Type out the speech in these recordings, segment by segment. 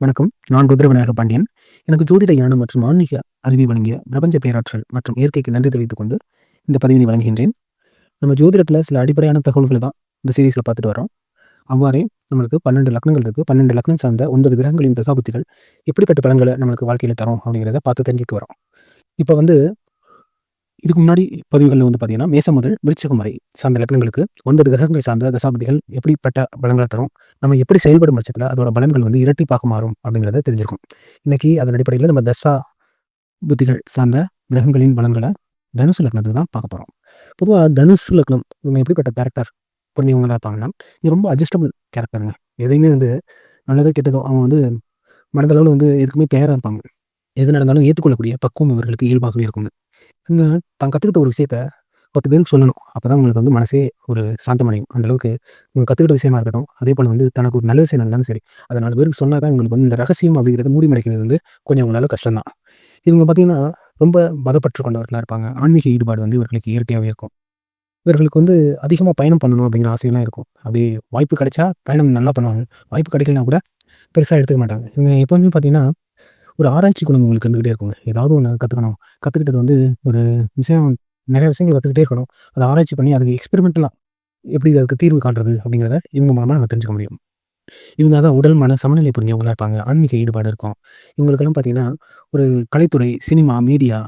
வணக்கம். நான் ருத்ரவிநாயக பாண்டியன். எனக்கு ஜோதிட ஞானம் மற்றும் ஆன்மீக அறிவை வழங்கிய பிரபஞ்ச பேராற்றல் மற்றும் இயற்கைக்கு நன்றி தெரிவித்துக் கொண்டு இந்த பதிவினை வழங்குகின்றேன். நம்ம ஜோதிடத்தில் சில அடிப்படையான தகவல்களை தான் இந்த சீரீஸில் பார்த்துட்டு வரோம். அவ்வாறே நம்மளுக்கு பன்னெண்டு லக்னங்கள் இருக்குது பன்னெண்டு லக்னம் சார்ந்த ஒன்பது கிரகங்களின் தசாபுத்திகள் எப்படிப்பட்ட பலன்களை நம்மளுக்கு வாழ்க்கையில் தரும் அப்படிங்கிறத பார்த்து தெரிஞ்சுக்க வரோம். இப்போ வந்து இதுக்கு முன்னாடி பதிவுகளில் வந்து பார்த்தீங்கன்னா மேசம் முதல் விருச்சகம் வரை சார்ந்த லக்னங்களுக்கு ஒன்பது கிரகங்கள் சார்ந்த தசாபதிகள் எப்படிப்பட்ட பலன்களை தரும் நம்ம எப்படி செயல்படும் பட்சத்தில் அதோட பலன்கள் வந்து இரட்டிப்பாக மாறும் அப்படிங்கிறத தெரிஞ்சிருக்கும். இன்னைக்கு அதன் அடிப்படையில் நம்ம தசா புத்திகள் சார்ந்த கிரகங்களின் பலன்களை தனுசு லக்னத்துக்கு தான் பார்க்க போகிறோம் பொதுவாக தனுசு லக்னம் இவங்க எப்படிப்பட்ட கேரக்டர் புரிஞ்சவங்களாக இருப்பாங்கன்னா இது ரொம்ப அட்ஜஸ்டபிள் கேரக்டருங்க எதையுமே வந்து நல்லதோ கெட்டதோ அவங்க வந்து மனதளவில் வந்து எதுக்குமே தயாராக இருப்பாங்க. எது நடந்தாலும் ஏற்றுக்கொள்ளக்கூடிய பக்குவம் இவர்களுக்கு இயல்பாகவே இருக்குங்க. தான் கற்றுக்கிட்ட ஒரு விஷயத்த பத்து பேருக்கு சொல்லணும். அப்போ தான் உங்களுக்கு வந்து மனசே ஒரு சாந்தமடையும். அடையும் அந்தளவுக்கு இவங்க கற்றுக்கிட்ட விஷயமா இருக்கட்டும் அதே போல் வந்து தனக்கு ஒரு நல்ல விஷயம் இருந்தாலும் சரி அதை நாலு பேருக்கு சொன்னால் தான் இவங்களுக்கு வந்து இந்த ரகசியம் அப்படிங்கிறத மூடி மறைக்கிறது வந்து கொஞ்சம் உங்களால் கஷ்டம் தான் இவங்க பார்த்தீங்கன்னா ரொம்ப மதப்பற்று கொண்டவர்களாக இருப்பாங்க. ஆன்மீக ஈடுபாடு வந்து இவர்களுக்கு இயற்கையாகவே இருக்கும். இவர்களுக்கு வந்து அதிகமாக பயணம் பண்ணணும் அப்படிங்கிற ஆசையெல்லாம் இருக்கும். அப்படி வாய்ப்பு கிடைச்சா பயணம் நல்லா பண்ணுவாங்க. வாய்ப்பு கிடைக்கலனா கூட பெருசாக எடுத்துக்க மாட்டாங்க. இவங்க எப்போவுமே பார்த்தீங்கன்னா ஒரு ஆராய்ச்சி குணம் உங்களுக்கு இருந்துகிட்டே இருக்குங்க. ஏதாவது ஒன்று கற்றுக்கணும் கற்றுக்கிட்டது வந்து ஒரு விஷயம் நிறைய விஷயங்கள் கற்றுக்கிட்டே இருக்கணும். அதை ஆராய்ச்சி பண்ணி அதுக்கு எக்ஸ்பெரிமெண்டலாக எப்படி அதுக்கு தீர்வு காட்டுறது அப்படிங்கிறத இவங்க மூலமாக நம்ம தெரிஞ்சுக்க முடியும். இவங்க தான் உடல் மன சமநிலை புரிஞ்சவங்களாக இருப்பாங்க. ஆன்மீக ஈடுபாடு இருக்கும். இவங்களுக்கெல்லாம் பார்த்தீங்கன்னா ஒரு கலைத்துறை சினிமா மீடியா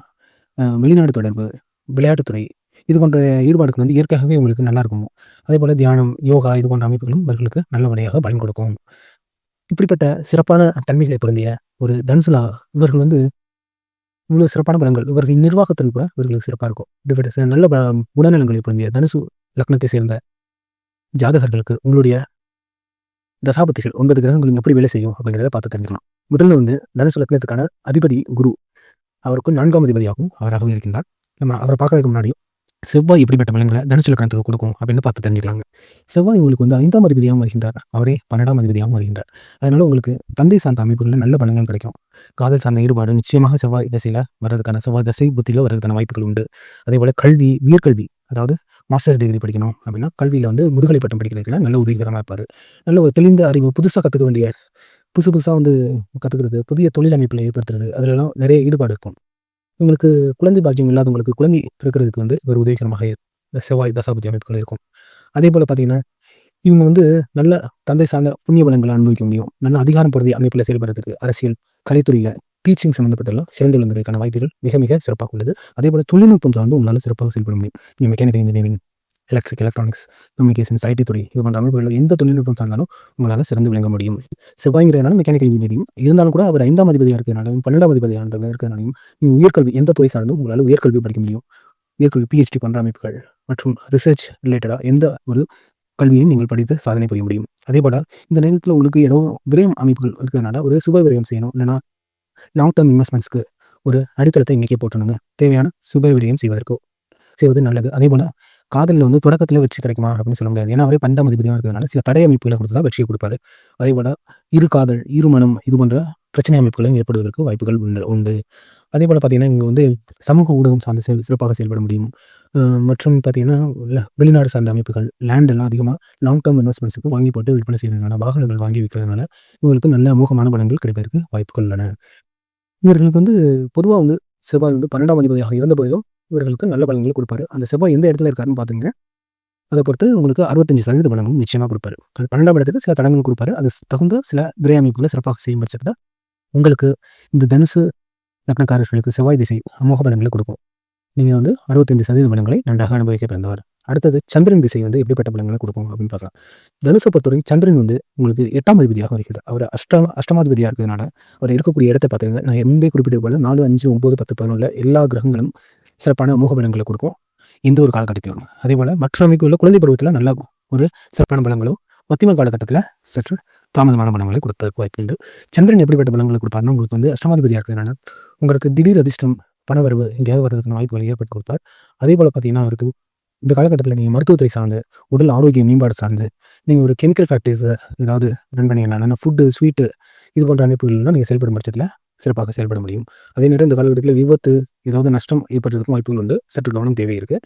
வெளிநாடு தொடர்பு விளையாட்டுத்துறை இது போன்ற ஈடுபாடுகள் வந்து இயற்கையாகவே இவங்களுக்கு நல்லா இருக்கும் அதே போல் தியானம் யோகா இது போன்ற அமைப்புகளும் இவர்களுக்கு நல்ல வழியாக பயன் கொடுக்கும். இப்படிப்பட்ட சிறப்பான தன்மைகளை பொருந்திய ஒரு தனுசுலா இவர்கள் வந்து இவ்வளோ சிறப்பான பலன்கள் இவர்கள் நிர்வாகத்தில் கூட இவர்களுக்கு சிறப்பாக இருக்கும். இப்படிப்பட்ட நல்ல குணநலங்களை பொருந்திய தனுசு லக்னத்தை சேர்ந்த ஜாதகர்களுக்கு உங்களுடைய தசாபத்திகள் ஒன்பது கிரகங்கள் எப்படி வேலை செய்யும் அப்படிங்கிறத பார்த்து தெரிஞ்சுக்கலாம். முதல்ல வந்து தனுசு லக்னத்துக்கான அதிபதி குரு அவருக்கு நான்காம் அதிபதியாகவும் அவராகவும் இருக்கின்றார். நம்ம அவரை பார்க்கறதுக்கு முன்னாடியும் செவ்வாய் இப்படிப்பட்ட பலன்களை தனுசு லக்கணத்துக்கு கொடுக்கும் அப்படின்னு பார்த்து தெரிஞ்சுக்கலாங்க. செவ்வாய் உங்களுக்கு வந்து ஐந்தாம் அதிபதியாகவும் வருகின்றார். அவரே பன்னெண்டாம் அதிபதியாகவும் வருகின்றார். அதனால உங்களுக்கு தந்தை சார்ந்த அமைப்புகளில் நல்ல பலன்கள் கிடைக்கும். காதல் சார்ந்த ஈடுபாடு நிச்சயமாக செவ்வாய் தசையில் வர்றதுக்கான செவ்வாய் தசை புத்தியில் வர்றதுக்கான வாய்ப்புகள் உண்டு. அதே போல் கல்வி உயர்கல்வி அதாவது மாஸ்டர் டிகிரி படிக்கணும் அப்படின்னா கல்வியில் வந்து முதுகலை பட்டம் படிக்கிறதுல நல்ல உதவிகரமாக இருப்பார். நல்ல ஒரு தெளிந்த அறிவு புதுசாக கற்றுக்க வேண்டிய புதுசு புதுசாக வந்து கற்றுக்கிறது புதிய தொழில் அமைப்பில் ஏற்படுத்துறது அதிலெல்லாம் நிறைய ஈடுபாடு இருக்கும். உங்களுக்கு குழந்தை பாக்கியம் இல்லாதவங்களுக்கு குழந்தை பிறக்கிறதுக்கு வந்து ஒரு உதவிகரமாக செவ்வாய் தசாபதி அமைப்புகள் இருக்கும். அதே போல் பார்த்தீங்கன்னா இவங்க வந்து நல்ல தந்தை சார்ந்த புண்ணிய பலன்களை அனுபவிக்க முடியும். நல்ல அதிகாரம் பொருதிய அமைப்பில் செயல்படுறதுக்கு அரசியல் கலைத்துறையில் டீச்சிங் சம்மந்தப்பட்டெல்லாம் சிறந்து விளங்குறதுக்கான வாய்ப்புகள் மிக மிக சிறப்பாக உள்ளது. அதே போல் தொழில்நுட்பம் சார்ந்து உங்களால் சிறப்பாக செயல்பட முடியும். நீங்கள் mechanical engineering electric electronics communications IT துறை இது போன்ற அமைப்புகளில் எந்த தொழில்நுட்பம் சார்ந்தாலும் உங்களால் சிறந்து விளங்க முடியும். செவ்வாய்ங்கிறதுனால மெக்கானிக்கல் இன்ஜினியரிங் இருந்தாலும் கூட அவர் ஐந்தாம் அதிபதியாக இருக்கிறனாலும் பன்னெண்டாம் அதிபதியாக இருக்கிறனாலையும் நீங்கள் உயர்கல்வி எந்த துறை சார்ந்தும் உங்களால் உயர்கல்வி படிக்க முடியும். உயர்கல்வி பிஹெச்டி பண்ணுற அமைப்புகள் மற்றும் ரிசர்ச் ரிலேட்டடாக எந்த ஒரு கல்வியையும் நீங்கள் படித்து சாதனை புரிய முடியும். அதே போல் இந்த நேரத்தில் உங்களுக்கு ஏதோ விரயம் அமைப்புகள் இருக்கிறதுனால ஒரு சுப விரயம் செய்யணும். இல்லைனா லாங் டேர்ம் இன்வெஸ்ட்மெண்ட்ஸ்க்கு ஒரு அடித்தளத்தை இன்றைக்கே போட்டுணுங்க தேவையான சுப விரயம் செய்வதற்கோ செய்வது நல்லது. அதே போல் காதலில் வந்து தொடக்கத்தில் வெற்றி கிடைக்குமா அப்படின்னு சொல்ல முடியாது. ஏன்னா அவரே பண்டாம் அதிபதியாக இருக்கிறதுனால சில தடை அமைப்புகளை கொடுத்து தான் வெற்றியை கொடுப்பாரு. அதே போல் இரு காதல் இரு மனம் இது போன்ற பிரச்சனை அமைப்புகளும் ஏற்படுவதற்கு வாய்ப்புகள் உண்டு அதே போல் பார்த்தீங்கன்னா இங்கே வந்து சமூக ஊடகம் சார்ந்த செயல் சிறப்பாக செயல்பட முடியும். மற்றும் பார்த்தீங்கன்னா வெளிநாடு சார்ந்த அமைப்புகள் லேண்டெல்லாம் அதிகமாக லாங் டேர்ம் இன்வெஸ்ட்மெண்ட்ஸுக்கு வாங்கி போட்டு விற்பனை செய்யறதுனால வாகனங்கள் வாங்கி விற்கிறதுனால இவங்களுக்கு நல்ல அமோகமான பலன்கள் கிடைப்பதற்கு வாய்ப்புகள் உள்ளன. இவர்களுக்கு வந்து பொதுவாக வந்து செவ்வாய் வந்து பன்னெண்டாம் அதிபதியாக இருந்த போதிலும் இவர்களுக்கு நல்ல பலன்களை கொடுப்பாரு. அந்த செவ்வாய் எந்த இடத்துல இருக்காருன்னு பார்த்துங்க அதை பொறுத்து உங்களுக்கு அறுபத்தஞ்சு சதவீத பலன்களும் நிச்சயமாக கொடுப்பாரு. அது பன்னெண்டாம் இடத்துக்கு சில தடங்கள் கொடுப்பாரு. அது தகுந்த சில விரை அமைப்புகளை சிறப்பாக செய்யும் பட்சத்தில் உங்களுக்கு இந்த தனுசு லக்னக்காரர்களுக்கு செவ்வாய் திசை அமோக பலன்களை கொடுக்கும். நீங்கள் வந்து அறுபத்தஞ்சு சதவீத பலன்களை நன்றாக அனுபவிக்க பிறந்தவர். அடுத்தது சந்திரன் திசை வந்து எப்படிப்பட்ட பலன்களை கொடுக்கும் அப்படின்னு பார்க்கலாம். தனுசை பொறுத்தவரைக்கும் சந்திரன் வந்து உங்களுக்கு எட்டாம் அதிபதியாக வருகிறது அவர் அஷ்டம அஷ்டமாதிபதியாக இருக்கிறதுனால அவர் இருக்கக்கூடிய இடத்தை பார்த்துங்க நான் எம்பே குறிப்பிட்ட போல நாலு அஞ்சு ஒம்பது பத்து பதினொன்றில் எல்லா கிரகங்களும் சிறப்பான மூக பலன்களை கொடுக்கும். இந்த ஒரு காலகட்டத்திலும் அதே போல் மற்ற அமைப்புள்ள குழந்தை பருவத்தில் நல்லா ஒரு சிறப்பான பலங்களும் மத்தியம காலகட்டத்தில் சற்று தாமதமான பலங்களை கொடுப்பதற்கு வாய்ப்பு உண்டு. சந்திரன் எப்படிப்பட்ட பலங்களை கொடுப்பாருன்னா உங்களுக்கு வந்து அஷ்டமாதிபதியாக இருக்கிறதுனால உங்களுக்கு திடீர் அதிர்ஷ்டம் பணவரவு எங்கேயாவது வரதுக்கான வாய்ப்புகளை ஏற்படுத்தி கொடுத்தார் அதே போல் பார்த்தீங்கன்னா அவருக்கு இந்த காலகட்டத்தில் நீங்கள் மருத்துவத்துறை சார்ந்து உடல் ஆரோக்கியம் மேம்பாடு சார்ந்து நீங்கள் ஒரு கெமிக்கல் ஃபேக்ட்ரிஸை ஏதாவது ரன் பண்ணிங்கன்னா ஃபுட்டு ஸ்வீட்டு இது போன்ற அமைப்புகள்லாம் நீங்கள் செயல்படும் பட்சத்தில் சிறப்பாக செயல்பட முடியும். அதே நேரம் இந்த காலகட்டத்தில் விபத்து ஏதாவது நஷ்டம் ஏற்படுறதுக்கும் வாய்ப்புகள் உண்டு சற்று கவனம் தேவை இருக்குது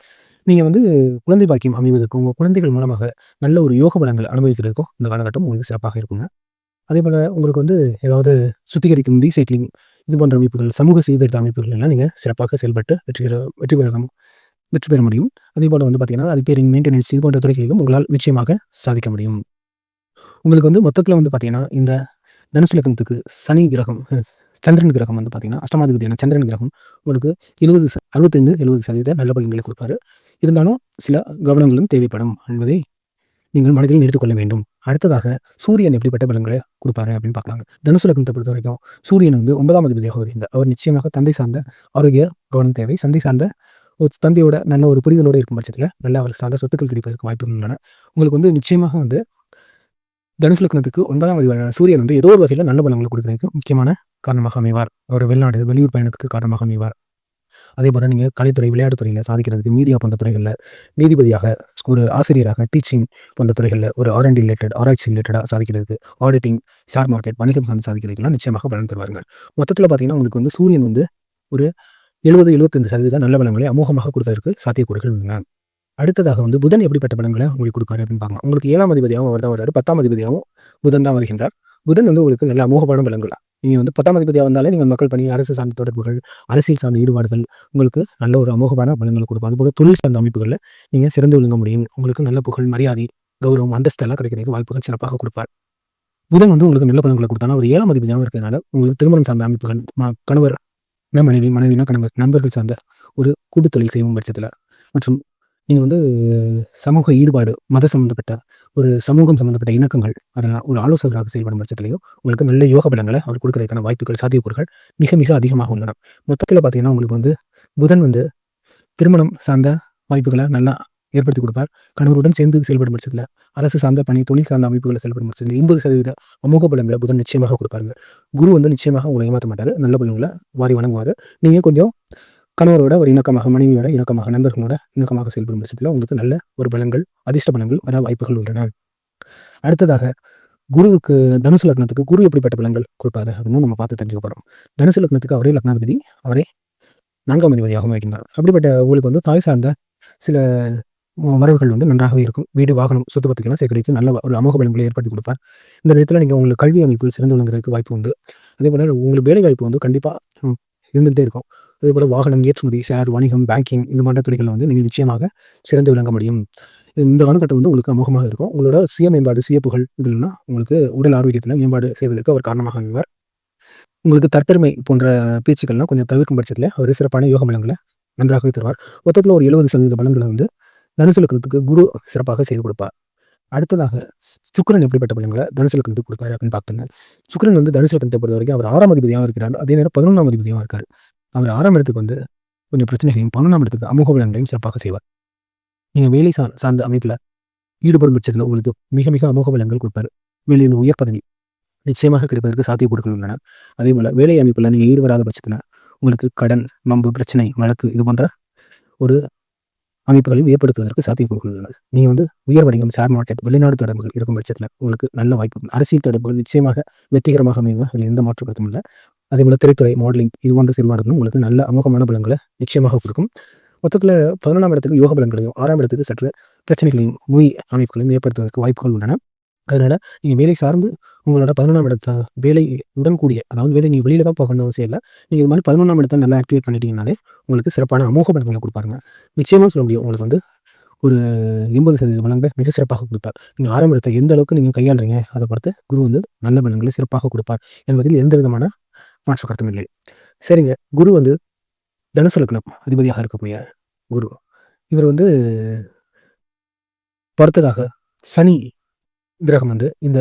நீங்கள் வந்து குழந்தை பாக்கியம் அமைவதற்கும் உங்கள் குழந்தைகள் மூலமாக நல்ல ஒரு யோக பலங்கள் அனுபவிக்கிறதுக்கும் இந்த காலகட்டம் உங்களுக்கு சிறப்பாக இருக்குங்க. அதே போல் உங்களுக்கு வந்து ஏதாவது சுத்திகரிக்கும் ரீசைக்ளிங் இது போன்ற அமைப்புகள் சமூக சீர்திருத்த அமைப்புகள் எல்லாம் நீங்கள் சிறப்பாக செயல்பட்டு வெற்றி பெற வெற்றி பெறலாம் வெற்றி பெற முடியும். அதே போல் வந்து பார்த்தீங்கன்னா ரிப்பேரிங் மெயின்டெனன்ஸ் இது போன்ற துறைகளிலும் உங்களால் நிச்சயமாக சாதிக்க முடியும். உங்களுக்கு வந்து மொத்தத்தில் வந்து பார்த்தீங்கன்னா இந்த தனுசு லக்னத்துக்கு சனி கிரகம் சந்திரன் கிரகம் வந்து பார்த்தீங்கன்னா அஷ்டமாதிபதியான சந்திரன் கிரகம். உங்களுக்கு எழுபது அறுபத்தைந்து எழுபது சதவீத நல்ல பலன்களை கொடுப்பாரு. இருந்தாலும் சில கவனங்களும் தேவைப்படும் என்பதை நீங்கள் மனதில் நிறுத்திக்கொள்ள வேண்டும். அடுத்ததாக சூரியன் எப்படிப்பட்ட பலன்களை கொடுப்பாரு அப்படின்னு பார்க்கலாங்க. தனுசு லக்னத்தை பொறுத்த வரைக்கும் சூரியன் வந்து ஒன்பதாம் அதிபதியாக வருகின்றார். அவர் நிச்சயமாக தந்தை சார்ந்த ஆரோக்கிய கவனம் தேவை. சந்தை சார்ந்த ஒரு தந்தையோட நல்ல ஒரு புரிதலோடு இருக்கும் பட்சத்தில் நல்ல அவர் சார்ந்த சொத்துக்கள் கிடைப்பதற்கு வாய்ப்புகள் உள்ளன. உங்களுக்கு வந்து நிச்சயமாக வந்து தனுசு லக்னத்துக்கு ஒன்பதாம் அதிபரான சூரியன் வந்து ஏதோ ஒரு வகையில் நல்ல பலங்களை கொடுக்குறதுக்கு முக்கியமான காரணமாக அமைவார். அவர் வெளிநாடு வெளியூர் பயணத்துக்கு காரணமாக அமைவார். அதே போல் நீங்கள் கலைத்துறை விளையாட்டுத்துறையில் சாதிக்கிறதுக்கு மீடியா போன்ற துறைகளில் நீதிபதியாக ஒரு ஆசிரியராக டீச்சிங் போன்ற துறைகளில் ஒரு ஆர்என்டி ரிலேட்டட் ஆராய்ச்சி ரிலேட்டடாக சாதிக்கிறதுக்கு ஆடிட்டிங் ஷேர் மார்க்கெட் வணிகம் சார்ந்து சாதிக்கிறதுக்குலாம் நிச்சயமாக பலன் தருவார்கள் மொத்தத்தில் பார்த்தீங்கன்னா உங்களுக்கு வந்து சூரியன் வந்து ஒரு எழுபது எழுபத்தஞ்சு சதவீதம் நல்ல பலங்களை அமோகமாக கொடுத்ததற்கு சாத்தியக்கூறுகள் உள்ளன அடுத்ததாக வந்து புதன் எப்படிப்பட்ட பலன்களை உங்களுக்கு கொடுக்காரு அப்படின்னு பார்க்கலாம். உங்களுக்கு ஏழாம் அதிபதியாகவும் அவர் தான் வர்றாரு. பத்தாம் அதிபதியாகவும் புதன் தான் வருகின்றார். புதன் வந்து உங்களுக்கு நல்ல அமோகமான பலன்களா. நீங்கள் வந்து பத்தாம் அதிபதியாக வந்தாலே நீங்கள் மக்கள் பணி அரசு சார்ந்த தொடர்புகள் அரசியல் சார்ந்த ஈடுபாடுகள் உங்களுக்கு நல்ல ஒரு அமோகமான பலன்களை கொடுக்கும். அதுபோல் தொழில் சார்ந்த அமைப்புகளில் நீங்கள் சிறந்து விழுங்க முடியும். உங்களுக்கு நல்ல புகழ் மரியாதை கௌரவம் அந்தஸ்தெல்லாம் கிடைக்கிறதுக்கு வாய்ப்புகள் சிறப்பாக கொடுப்பார். புதன் வந்து உங்களுக்கு நல்ல பலன்களை கொடுத்தாலும் ஒரு ஏழாம் அதிபதியாக இருக்கிறதுனால உங்களுக்கு திருமணம் சார்ந்த அமைப்புகள் கணவர் மனைவி மனைவினா கணவர் நண்பர்கள் சார்ந்த ஒரு கூட்டு தொழில் செய்யும் பட்சத்தில் மற்றும் நீங்கள் வந்து சமூக ஈடுபாடு மத சம்மந்தப்பட்ட ஒரு சமூகம் சம்மந்தப்பட்ட இணக்கங்கள் அதனால் ஒரு ஆலோசகராக செயல்படும் பட்சத்திலையும் உங்களுக்கு நல்ல யோக பலங்களை அவர் கொடுக்கறதுக்கான வாய்ப்புகள் சாத்தியக்கூறுகள் மிக மிக அதிகமாக உள்ளன. மொத்தத்தில் பார்த்தீங்கன்னா உங்களுக்கு வந்து புதன் வந்து திருமணம் சார்ந்த வாய்ப்புகளை நல்லா ஏற்படுத்தி கொடுப்பார். கணவருடன் சேர்ந்து செயல்படும் பட்சத்தில் அரசு சார்ந்த பணி தொழில் சார்ந்த அமைப்புகளை செயல்படும் பட்சத்தில் எண்பது சதவீத அமோக பலன்களை புதன் நிச்சயமாக கொடுப்பாருங்க. குரு வந்து நிச்சயமாக உங்களை ஏமாற்ற மாட்டார். நல்ல பலன்களை வாரி வணங்குவார். நீங்கள் கொஞ்சம் கணவரோட ஒரு இணக்கமாக மனைவியோட இணக்கமாக நண்பர்களோட இணக்கமாக செயல்படும் பட்சத்தில் உங்களுக்கு நல்ல ஒரு பலங்கள் அதிர்ஷ்ட பலங்கள் வர வாய்ப்புகள் உள்ளன. அடுத்ததாக குருவுக்கு தனுசு லக்னத்துக்கு குரு எப்படிப்பட்ட பலங்கள் கொடுப்பாரு அப்படின்னு நம்ம பார்த்து தெரிஞ்சுக்க போகிறோம் தனுசு லக்னத்துக்கு அவரே லக்னாதிபதி அவரே நான்காம் அதிபதியாகவும் வைக்கின்றார் அப்படிப்பட்ட உங்களுக்கு வந்து தாய் சார்ந்த சில வரவுகள் வந்து நன்றாகவே இருக்கும். வீடு வாகனம் சொத்து பத்துக்கெல்லாம் சேகரித்து நல்ல ஒரு அமோக பலன்களை ஏற்படுத்தி கொடுப்பார். இந்த நேரத்தில் நீங்கள் உங்களுக்கு கல்வி அமைப்பில் சிறந்து விளங்குறதுக்கு வாய்ப்பு உண்டு. அதே போல் உங்களுக்கு வேலை வாய்ப்பு வந்து கண்டிப்பாக இருந்துகிட்டே இருக்கும். அதேபோல் வாகனம் ஏற்றுமதி ஷேர் வணிகம் பேங்கிங் இந்த மாதிரி துறைகளில் வந்து நீங்கள் நிச்சயமாக சிறந்து விளங்க முடியும். இந்த காலகட்டம் வந்து உங்களுக்கு அமோகமாக இருக்கும். உங்களோட சுய மேம்பாடு சுய புகழ் இதுலனா உங்களுக்கு உடல் ஆரோக்கியத்தில் மேம்பாடு செய்வதற்கு அவர் காரணமாக அமைவார் உங்களுக்கு தற்பெருமை போன்ற பேச்சுக்கள்லாம் கொஞ்சம் தவிர்க்கும் பட்சத்தில் அவர் சிறப்பான யோக பலங்களை நன்றாகவே தருவார். மொத்தத்தில் ஒரு எழுபது சதவீத பலன்களை வந்து தனுசு லக்னத்துக்கு குரு சிறப்பாக செய்து கொடுப்பார். அடுத்ததாக சுக்கரன் எப்படிப்பட்ட பலன்களை தனுசு லக்னத்துக்கு கொடுப்பாரு அப்படின்னு பார்த்துங்க. சுக்கரன் வந்து தனுசு லக்னத்தை பொறுத்த வரைக்கும் அவர் ஆறாம் அதிபதியாக இருக்கிறார். அதே நேரம் பதினொன்றாம் அதிபதியாக இருக்கார். அவர் ஆறாம் இடத்துக்கு வந்து கொஞ்சம் பிரச்சனைகளையும் பன்னெண்டாம் இடத்துக்கு அமுக பலன்களையும் சிறப்பாக செய்வார். நீங்கள் வேலை சார் சார்ந்த அமைப்பில் ஈடுபடும் பட்சத்தில் உங்களுக்கு மிக மிக அமோக பலன்கள் கொடுப்பார். வெளியில் உயர் பதவி நிச்சயமாக கிடைப்பதற்கு சாத்தியக்கூறுகள் உள்ளன. அதே போல் வேலை அமைப்பில் நீங்கள் ஈடுபடாத பட்சத்தில் உங்களுக்கு கடன் மம்பு பிரச்சனை வழக்கு இது போன்ற ஒரு அமைப்புகளையும் ஏற்படுத்துவதற்கு சாத்தியக்கூறுகள் உள்ளன. நீங்கள் வந்து உயர் வணிகம் ஷேர் மார்க்கெட் வெளிநாடு தொடர்புகள் இருக்கும் பட்சத்தில் உங்களுக்கு நல்ல வாய்ப்பு. அரசியல் தொடர்புகள் நிச்சயமாக வெற்றிகரமாக அமையும் அதில் எந்த மாற்று இல்லை. அதே போல் திரைத்துறை மாடலிங் இது போன்ற செயல்பாடுகளும் உங்களுக்கு நல்ல அமோகமான பலன்களை நிச்சயமாக கொடுக்கும். மொத்தத்தில் பதினொன்றாம் இடத்துக்கு யோக பலன்களையும் ஆறாம் இடத்துக்கு சற்று பிரச்சனைகளையும் நோய் அமைப்புகளையும் ஏற்படுத்துவதற்கு வாய்ப்புகள் உள்ளன. அதனால் நீங்கள் வேலை சார்ந்து உங்களோட பதினொன்றாம் இடத்த வேலை உடன் கூடிய அதாவது வேலை நீங்கள் வெளியில் தான் போகணும் அவசியம் இல்லை. நீங்கள் இது மாதிரி பதினொன்றாம் இடத்த நல்லா ஆக்டிவேட் பண்ணிட்டீங்கனாலே உங்களுக்கு சிறப்பான அமோக பலன்களை கொடுப்பாருங்க. நிச்சயமாக சொல்ல முடியும் உங்களுக்கு வந்து ஒரு எண்பது சதவீத பலன்கள் மிக சிறப்பாக கொடுப்பார். நீங்கள் ஆரம்பத்தை இடத்தை எந்த அளவுக்கு நீங்கள் கையாளுறீங்க அதை பொறுத்து குரு வந்து நல்ல பலன்களை சிறப்பாக கொடுப்பார். என்பதில் எந்த விதமான மாற்று கருத்தும் இல்லை. சரிங்க. குரு வந்து தனுசு லக்னம் அதிபதியாக இருக்கக்கூடிய குரு. இவர் வந்து பொறுத்ததாக சனி கிரகம் வந்து இந்த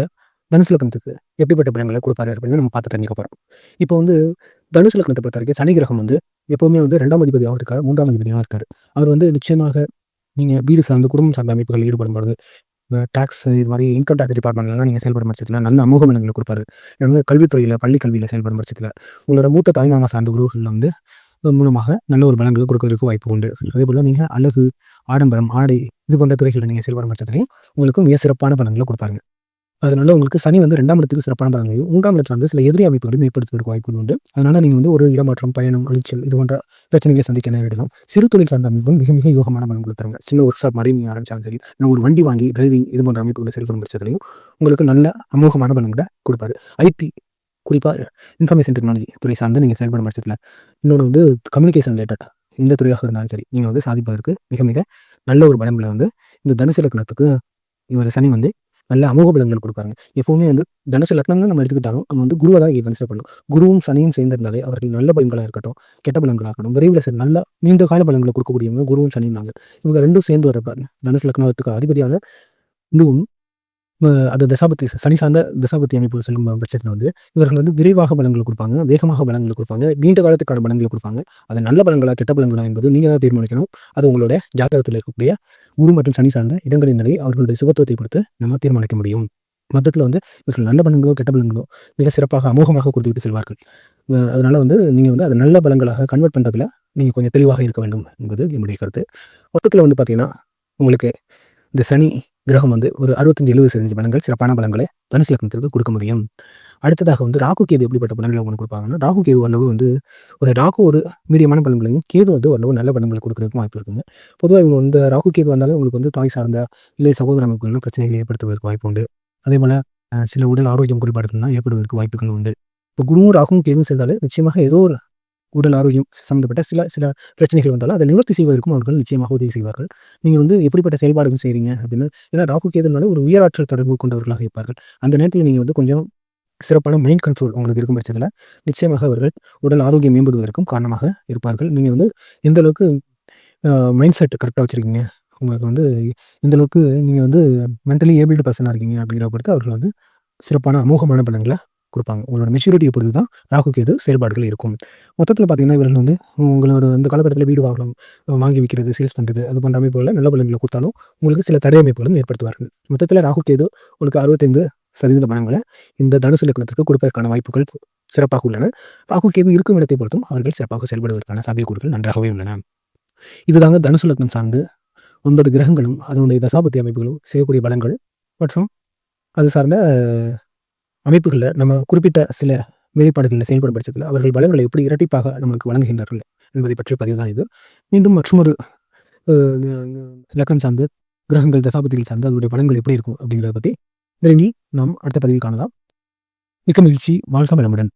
தனுசு லக்னத்துக்கு எப்படிப்பட்ட பலன்களை கொடுப்பாரு அப்படின்னு நம்ம பார்த்து தெரிஞ்சுக்க போகிறோம் இப்போ வந்து தனுசு லக்னத்தை பொறுத்த வரைக்கும் சனி கிரகம் வந்து எப்போவுமே வந்து ரெண்டாம் அதிபதியாக இருக்கார் மூன்றாம் அதிபதியாக இருக்கார். அவர் வந்து நிச்சயமாக நீங்கள் வீடு சார்ந்த குடும்பம் சார்ந்த அமைப்புகள் ஈடுபடும் பொழுது டேக்ஸ் இது மாதிரி இன்கம் டேக்ஸ் டிபார்ட்மெண்ட்லாம் நீங்கள் செயல்படும் பட்சத்தில் நல்ல அமோக எங்களுக்கு கொடுப்பாரு. வந்து கல்வித்துறையில் பள்ளி கல்வியில் செயல்படும் பட்சத்தில் உங்களோட மூத்த தாய்மாமா சார்ந்த உறவுகளில் வந்து மூலமாக நல்ல ஒரு பலன்களை கொடுக்கறதுக்கு வாய்ப்பு உண்டு. அதே போல் நீங்கள் அழகு ஆடம்பரம் ஆடை இது போன்ற துறைகளில் நீங்கள் செயல்படும் பட்சத்துலையும் உங்களுக்கு மிக சிறப்பான பலன்களை கொடுப்பாருங்க. அதனால உங்களுக்கு சனி வந்து ரெண்டாம் இடத்துக்கு சிறப்பான பலன்களையும் மூன்றாம் இடத்துல வந்து சில எதிரி அமைப்புகளையும் ஏற்படுத்துவதற்கு வாய்ப்புகள் உண்டு. அதனால நீங்கள் வந்து ஒரு இடமாற்றம் பயணம் அழிச்சல் இது போன்ற பிரச்சனைகளை சந்திக்க நேரிடலாம் சிறு தொழில் சார்ந்த அமைப்பும் மிக மிக யோகமான பலன்களை தருங்க. சின்ன ஒரு ஷாப் மாதிரி நீங்கள் ஆரம்பிச்சாலும் சரி நான் ஒரு வண்டி வாங்கி டிரைவிங் இது போன்ற அமைப்புகளை செயல்படும் பட்சத்துலையும் உங்களுக்கு நல்ல அமோகமான பலன்களை கொடுப்பாரு. ஐடி குறிப்பாக இன்ஃபர்மேஷன் டெக்னாலஜி துறை சார்ந்து நீங்கள் செயல்படும் பட்சத்தில் இன்னொன்று வந்து கம்யூனிகேஷன் ரிலேட்டட் எந்த துறையாக இருந்தாலும் சரி நீங்கள் வந்து சாதிப்பதற்கு மிக மிக நல்ல ஒரு பலன்களை வந்து இந்த தனுசு லக்னத்துக்கு இவர் சனி வந்து நல்ல அமோக பலன்கள் கொடுப்பாங்க எப்பவுமே வந்து தனுசு லக்னம்னு நம்ம எடுத்துக்கிட்டாலும் நம்ம வந்து குருவை தான் இங்கே கன்சிடர் பண்ணணும். குருவும் சனியும் சேர்ந்திருந்தாலே அவர்கள் நல்ல பலன்களாக இருக்கட்டும் கெட்ட பலன்களாக இருக்கட்டும் விரைவில் சரி நல்ல நீண்ட கால பலன்களை கொடுக்கக்கூடியவங்க குருவும் சனியும் தாங்க. இவங்க ரெண்டும் சேர்ந்து வரப்ப தனுசு லக்னத்துக்கு அதிபதியான இன்னும் அது தசாபத்தி சனி சார்ந்த தசாபத்தி அமைப்பு செல்லும் பட்சத்தில் வந்து இவர்கள் வந்து விரைவாக பலன்களை கொடுப்பாங்க வேகமாக பலன்களை கொடுப்பாங்க நீண்ட காலத்துக்கான பலன்களை கொடுப்பாங்க. அது நல்ல பலன்களா திட்ட பலன்களா என்பது நீங்கள் தான் தீர்மானிக்கணும். அது உங்களுடைய ஜாதகத்தில் இருக்கக்கூடிய குரு மற்றும் சனி சார்ந்த இடங்களின் நிலை அவர்களுடைய சுபத்துவத்தை பொறுத்து நம்ம தீர்மானிக்க முடியும். மொத்தத்தில் வந்து இவர்கள் நல்ல பலன்களோ கெட்ட பலன்களோ மிக சிறப்பாக அமோகமாக கொடுத்துவிட்டு செல்வார்கள். அதனால் வந்து நீங்கள் வந்து அதை நல்ல பலன்களாக கன்வெர்ட் பண்ணுறதுல நீங்கள் கொஞ்சம் தெளிவாக இருக்க வேண்டும் என்பது என்னுடைய கருத்து. மொத்தத்தில் வந்து பார்த்தீங்கன்னா உங்களுக்கு இந்த சனி கிரகம் வந்து ஒரு அறுபத்தஞ்சு எழுபது சதவீத பலன்கள் சிறப்பான பலன்களை தனுசு லக்னத்திற்கு கொடுக்க முடியும். அடுத்ததாக வந்து ராகு கேது எப்படிப்பட்ட பலன்களை ஒன்று கொடுப்பாங்கன்னா ராகு கேது ஓரளவு வந்து ஒரு ராகு ஒரு மீடியமான பலன்களையும் கேது வந்து ஓரளவு நல்ல பலன்களை கொடுக்கறதுக்கு வாய்ப்பு இருக்குங்க. பொதுவாக இவங்க வந்து ராகு கேது வந்தாலும் உங்களுக்கு வந்து தாய் சார்ந்த இல்லை சகோதர அமைப்புகள்லாம் பிரச்சனைகளை ஏற்படுத்துவதற்கு வாய்ப்பு உண்டு. அதே போல் சில உடல் ஆரோக்கியம் குறைபாடுகள்லாம் ஏற்படுவதற்கு வாய்ப்புகள் உண்டு. இப்போ குருவும் ராகுவும் கேதுவும் சேர்ந்தாலும் நிச்சயமாக ஏதோ ஒரு உடல் ஆரோக்கியம் சம்மந்தப்பட்ட சில சில பிரச்சனைகள் வந்தாலும் அதை நிவர்த்தி செய்வதற்கும் அவர்கள் நிச்சயமாக உதவி செய்வார்கள். நீங்கள் வந்து எப்படிப்பட்ட செயல்பாடுகள் செய்கிறீங்க அப்படின்னு ஏன்னா ராகு கேதுனால ஒரு உயராற்றல் தொடர்பு கொண்டவர்களாக இருப்பார்கள். அந்த நேரத்தில் நீங்கள் வந்து கொஞ்சம் சிறப்பான மைண்ட் கண்ட்ரோல் உங்களுக்கு இருக்கும் பட்சத்தில் நிச்சயமாக அவர்கள் உடல் ஆரோக்கியம் மேம்படுவதற்கும் காரணமாக இருப்பார்கள். நீங்கள் வந்து எந்த அளவுக்கு மைண்ட் செட் கரெக்டாக வச்சுருக்கீங்க? உங்களுக்கு வந்து இந்த அளவுக்கு நீங்கள் வந்து மென்டலி ஏபிள்டு பர்சனாக இருக்கீங்க அப்படிங்கிற பொறுத்து அவர்கள் வந்து சிறப்பான அமோகமான பலன்களை கொடுப்பாங்க. உங்களோட மெச்சூரிட்டியை பொறுத்து தான் ராகு கேது செயல்பாடுகள் இருக்கும். மொத்தத்தில் பார்த்தீங்கன்னா இவர்கள் வந்து உங்களோட அந்த காலகட்டத்தில் வீடு வாங்கலாம் வாங்கி விற்கிறது சேல்ஸ் பண்ணுறது அது போன்ற அமைப்புகளில் நல்ல பலன்களை கொடுத்தாலும் உங்களுக்கு சில தடை அமைப்புகளும் ஏற்படுத்துவார்கள். மொத்தத்தில் ராகு கேது உங்களுக்கு அறுபத்தைந்து சதவீத பணங்களை இந்த தனுசு லக்னத்திற்கு கொடுப்பதற்கான வாய்ப்புகள் சிறப்பாக உள்ளன. ராகு கேது இருக்கும் இடத்தை பொறுத்தும் அவர்கள் சிறப்பாக செயல்படுவதற்கான சாத்தியக்கூறுகள் நன்றாகவே உள்ளன. இதுதாங்க தனுசு லக்னம் சார்ந்து ஒன்பது கிரகங்களும் அதனுடைய தசாபத்தி அமைப்புகளும் செய்யக்கூடிய பலன்கள் மற்றும் அது சார்ந்த அமைப்புகளில் நம்ம குறிப்பிட்ட சில வெளிப்பாடுகளில் செயல்படும் பட்சத்தில் அவர்கள் பலன்களை எப்படி இரட்டிப்பாக நம்மளுக்கு வழங்குகின்றார்கள் என்பதை பற்றிய பதிவு தான் இது. மீண்டும் மற்றொரு இலக்கணம் சார்ந்து கிரகங்கள் தசாபதிகள் சார்ந்து அதனுடைய பலன்கள் எப்படி இருக்கும் அப்படிங்கிறத பற்றி விரைவில் நாம் அடுத்த பதிவில் காணலாம். மிக்க மகிழ்ச்சி. வாழ்க்கை வளமுடன்.